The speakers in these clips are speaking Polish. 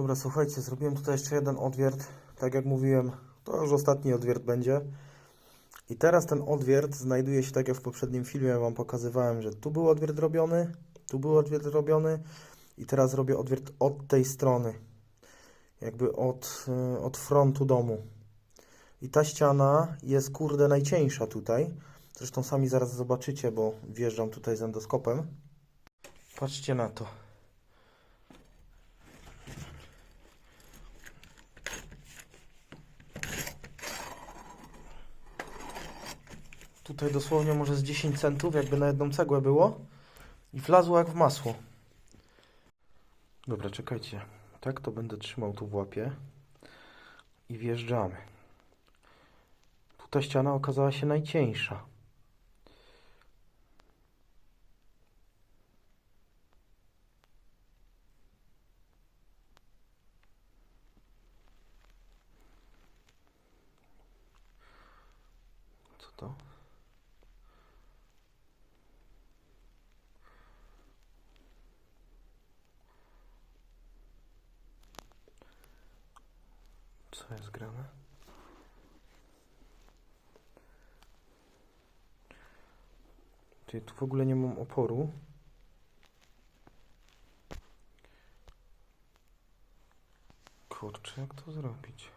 Dobra, słuchajcie, zrobiłem tutaj jeszcze jeden odwiert. Tak jak mówiłem, to już ostatni odwiert będzie. I teraz ten odwiert znajduje się, tak jak w poprzednim filmie Wam pokazywałem, że tu był odwiert robiony, tu był odwiert robiony i teraz robię odwiert od tej strony. Jakby od, y, od frontu domu. I ta ściana jest kurde najcieńsza tutaj. Zresztą sami zaraz zobaczycie, bo wjeżdżam tutaj z endoskopem. Patrzcie na to. Tutaj dosłownie może z 10 centów, jakby na jedną cegłę było. I wlazło jak w masło. Dobra, czekajcie. Tak to będę trzymał tu w łapie. I wjeżdżamy. Tu ta ściana okazała się najcieńsza. Co to? Co jest grane? Ty, tu w ogóle nie mam oporu. Kurczę, jak to zrobić?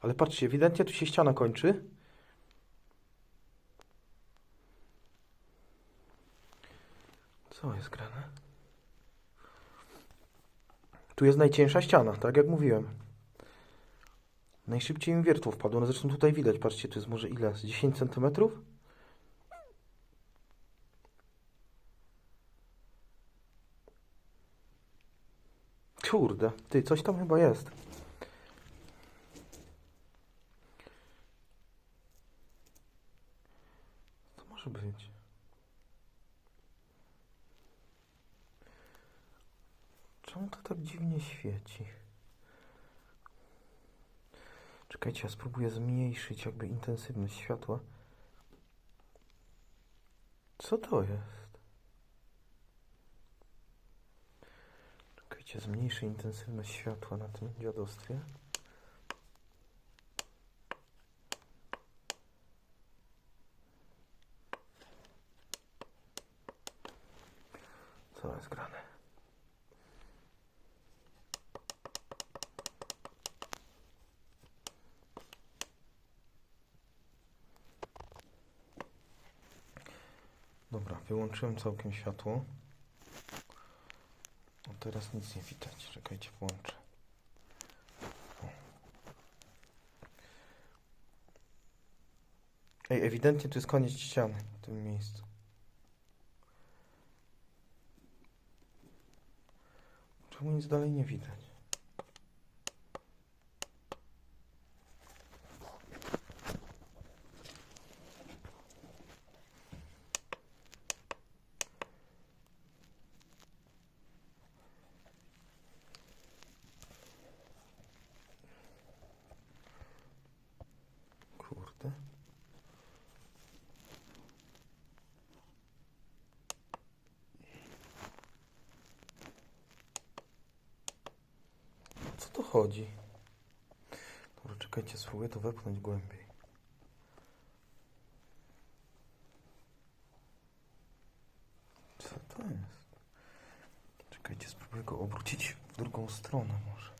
Ale patrzcie, ewidentnie tu się ściana kończy. Co jest grane? Tu jest najcieńsza ściana, tak jak mówiłem. Najszybciej mi wiertło wpadło. No zresztą tutaj widać, patrzcie, to jest może ile? Z 10 cm? Kurde, ty, coś tam chyba jest. Co może być? Czemu to tak dziwnie świeci? Czekajcie, ja spróbuję zmniejszyć jakby intensywność światła. Co to jest? Czekajcie, zmniejszę intensywność światła na tym dziadostwie. Co jest grane? Dobra, wyłączyłem całkiem światło. O, teraz nic nie widać. Czekajcie, włączę. Ej, ewidentnie tu jest koniec ściany w tym miejscu. Czemu nic dalej nie widać? Kurde. O co tu chodzi? Dobra, czekajcie, spróbuję to wepchnąć głębiej. Co to jest? Czekajcie, spróbuję go obrócić w drugą stronę może.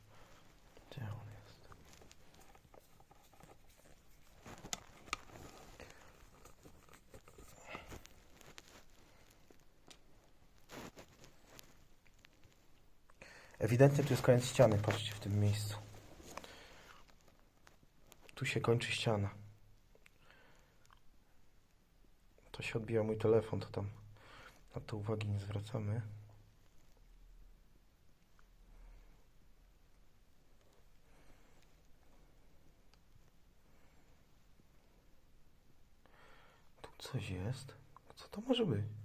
Gdzie on jest? Ewidentnie tu jest koniec ściany, patrzcie w tym miejscu. Tu się kończy ściana. To się odbija mój telefon, to tam na to uwagi nie zwracamy. Tu coś jest. Co to może być?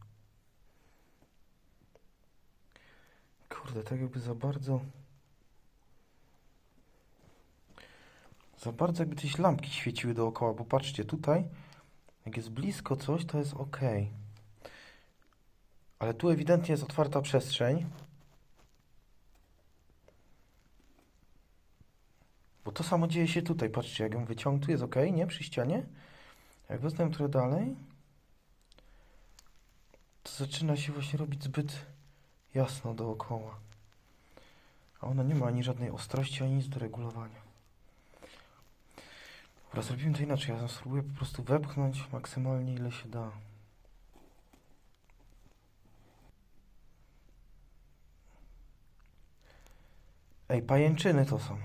Kurde, tak jakby za bardzo... Za bardzo jakby gdzieś lampki świeciły dookoła, bo patrzcie, tutaj jak jest blisko coś, to jest ok. Ale tu ewidentnie jest otwarta przestrzeń. Bo to samo dzieje się tutaj. Patrzcie, jak ją wyciągnę, tu jest ok, nie? Przy ścianie. Jak wezmę trochę dalej, to zaczyna się właśnie robić zbyt jasno dookoła. A ona nie ma ani żadnej ostrości, ani nic do regulowania. Dobra, zrobimy to inaczej. Ja spróbuję po prostu wepchnąć maksymalnie ile się da. Ej, pajęczyny to są.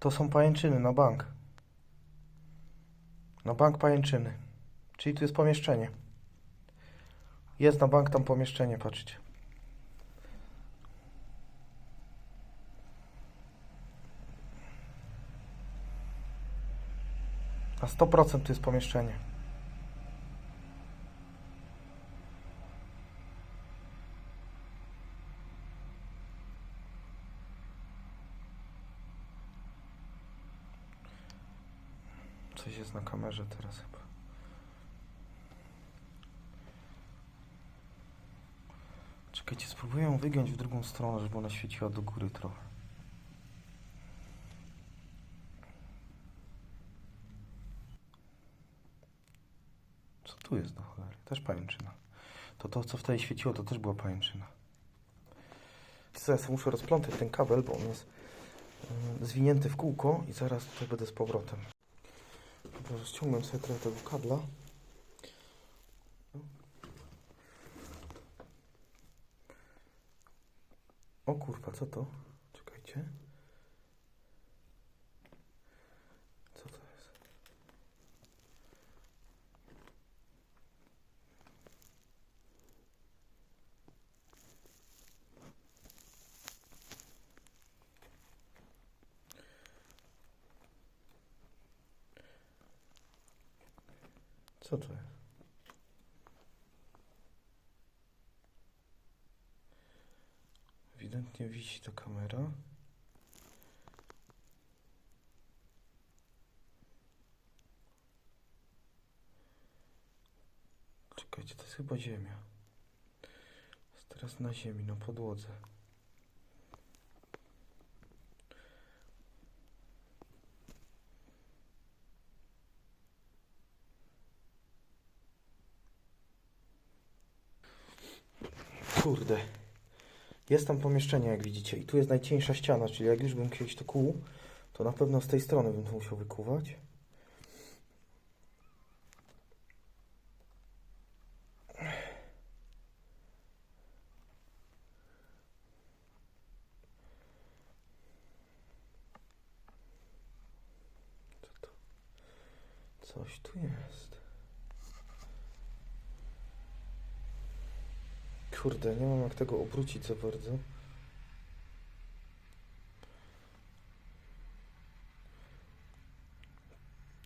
To są pajęczyny na bank. Na bank pajęczyny. Czyli tu jest pomieszczenie. Jest na bank tam pomieszczenie, patrzcie. Na 100% tu jest pomieszczenie. Coś jest na kamerze teraz chyba. Czekajcie, spróbuję ją wygiąć w drugą stronę, żeby ona świeciła do góry trochę. Co tu jest do cholery? Też pajęczyna. To to, co wtedy świeciło, to też była pajęczyna. Zaraz muszę rozplątać ten kabel, bo on jest mm, zwinięty w kółko i zaraz tutaj będę z powrotem. Dobra, sobie trochę tego kabla. O kurwa, co to? Czekajcie. Co to jest? Co to jest? Ewidentnie wisi ta kamera. Czekajcie, to jest chyba ziemia. Jest teraz na ziemi, na podłodze. Kurde. Jest tam pomieszczenie, jak widzicie, i tu jest najcieńsza ściana, czyli jak już bym kiedyś to kłuł, to na pewno z tej strony bym to musiał wykuwać. Coś tu jest. Kurde, nie mam jak tego obrócić za bardzo.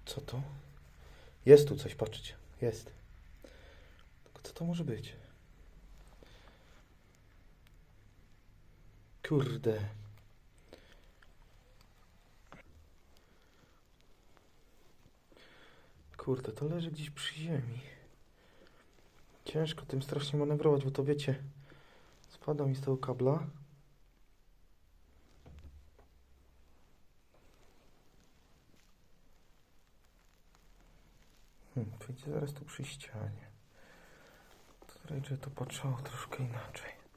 Co to? Jest tu coś, patrzcie. Jest. Tylko co to może być? Kurde. Kurde, to leży gdzieś przy ziemi. Ciężko tym strasznie manewrować, bo to wiecie, spada mi z tego kabla. Hmm, będzie zaraz tu przy ścianie. To raczej to patrzało troszkę inaczej.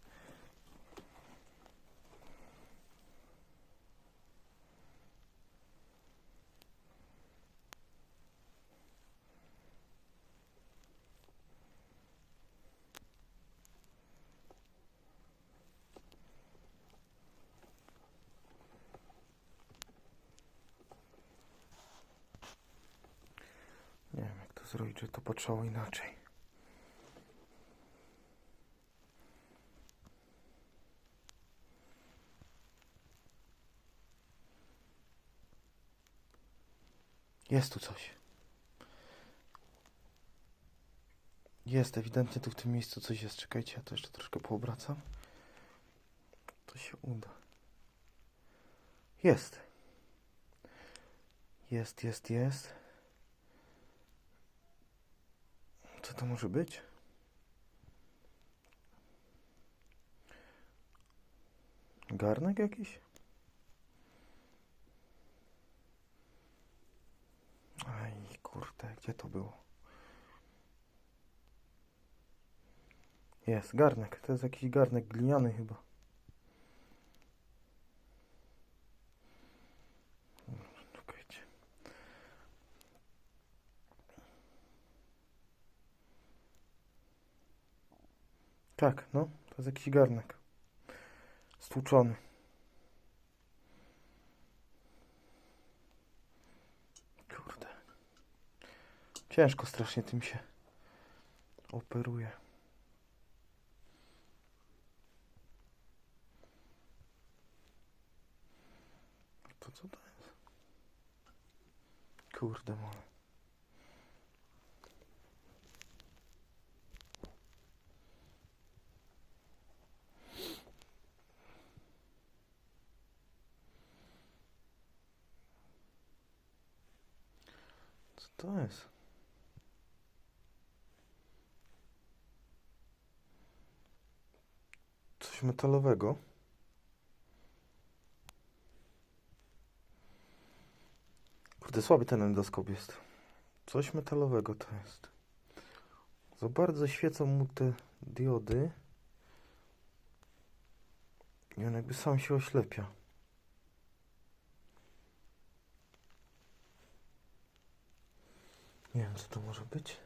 Zrobić, żeby to patrzało inaczej. Jest tu coś. Jest, ewidentnie tu w tym miejscu coś jest. Czekajcie, ja to jeszcze troszkę poobracam. To się uda. Jest. Jest, jest, jest. Co to może być? Garnek jakiś? Aj, kurde, gdzie to było? Jest, garnek. To jest jakiś garnek gliniany chyba. Tak, no, to jest jakiś garnek. Stłuczony. Kurde. Ciężko strasznie tym się operuje. To co to jest? Kurde mole. Co to jest? Coś metalowego. Kurde, słaby ten endoskop jest. Coś metalowego to jest. Za bardzo świecą mu te diody. I on jakby sam się oślepia. Nie wiem, co to może być.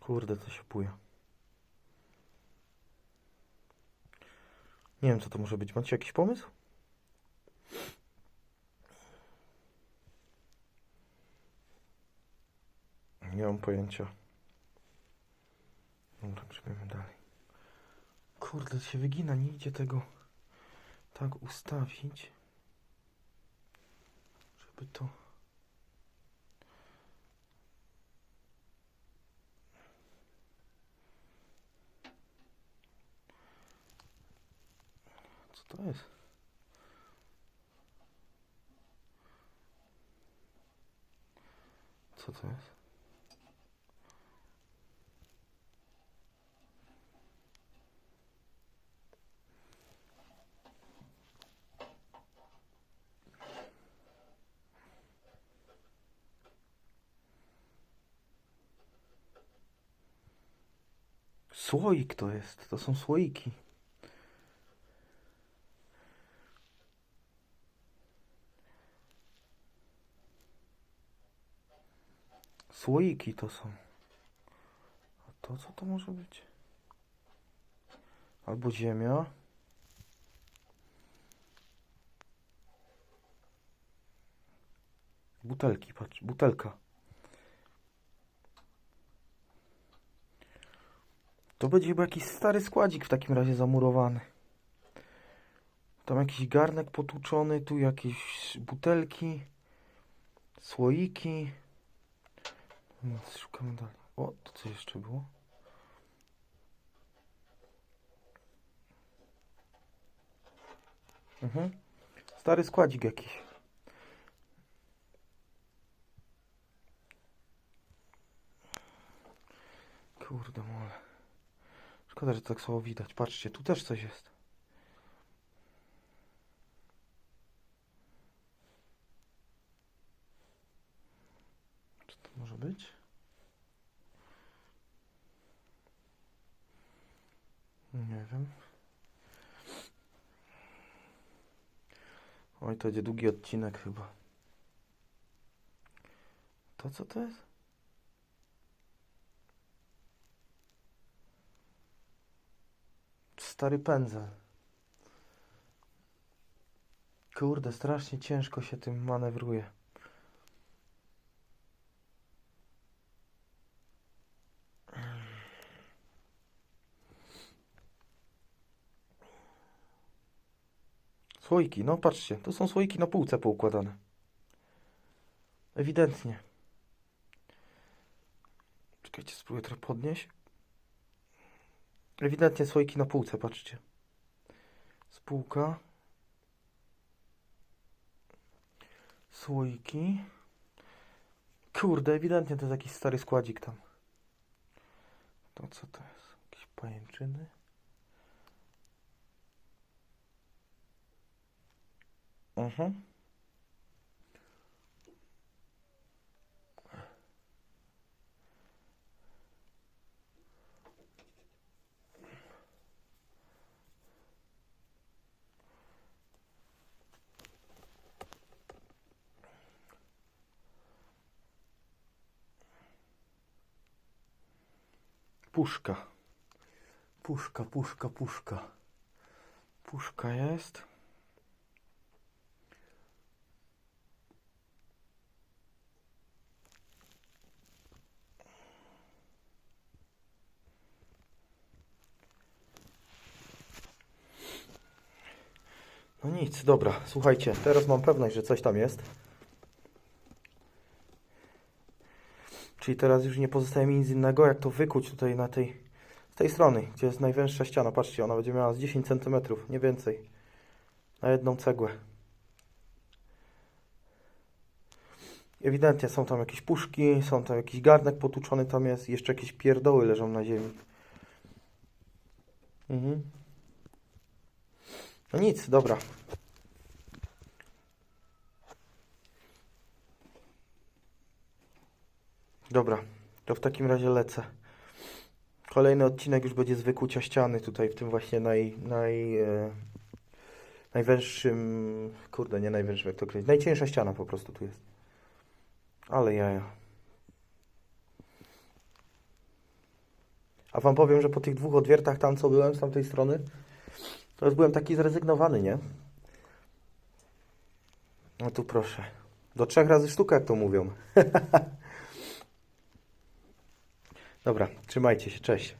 Kurde, to się buja. Nie wiem, co to może być. Macie jakiś pomysł? Nie mam pojęcia. Dobra, przejdziemy dalej. Kurde, się wygina, nie idzie tego tak ustawić, żeby to... Co to jest? Co to jest? Słoik to jest, to są słoiki. Słoiki to są. A to co to może być? Albo ziemia. Butelki, patrz, butelka. To będzie chyba jakiś stary składzik w takim razie zamurowany. Tam jakiś garnek potłuczony, tu jakieś butelki, słoiki. Nic, szukamy dalej. O, to co jeszcze było? Mhm. Stary składzik jakiś. Kurde mole. Szkoda, że tak słabo widać. Patrzcie, tu też coś jest. Co to może być? Nie wiem. Oj, to będzie długi odcinek chyba. To co to jest? Stary pędzel. Kurde, strasznie ciężko się tym manewruje. Słoiki, no patrzcie, to są słoiki na półce poukładane. Ewidentnie. Czekajcie, spróbuję trochę podnieść. Ewidentnie słoiki na półce, patrzcie. Spółka. Słoiki. Kurde, ewidentnie to jest jakiś stary składzik tam. To co to jest? Jakieś pajęczyny? Mhm. Puszka. Puszka, puszka, puszka. Puszka jest. No nic, dobra, słuchajcie, teraz mam pewność, że coś tam jest. Czyli teraz już nie pozostaje mi nic innego, jak to wykuć tutaj na tej, z tej strony, gdzie jest najwęższa ściana. Patrzcie, ona będzie miała z 10 cm, nie więcej. Na jedną cegłę. Ewidentnie są tam jakieś puszki, są tam jakiś garnek potłuczony tam jest, jeszcze jakieś pierdoły leżą na ziemi. Mhm. No nic, dobra. Dobra, to w takim razie lecę. Kolejny odcinek już będzie z wykucia ściany tutaj w tym właśnie naj, naj, e, najwęższym, kurde, nie najwęższym, jak to określić, najcieńsza ściana po prostu tu jest. Ale jaja. A wam powiem, że po tych dwóch odwiertach tam, co byłem z tamtej strony, to już byłem taki zrezygnowany, nie? No tu proszę. Do trzech razy sztuka, jak to mówią. Dobra, trzymajcie się, cześć.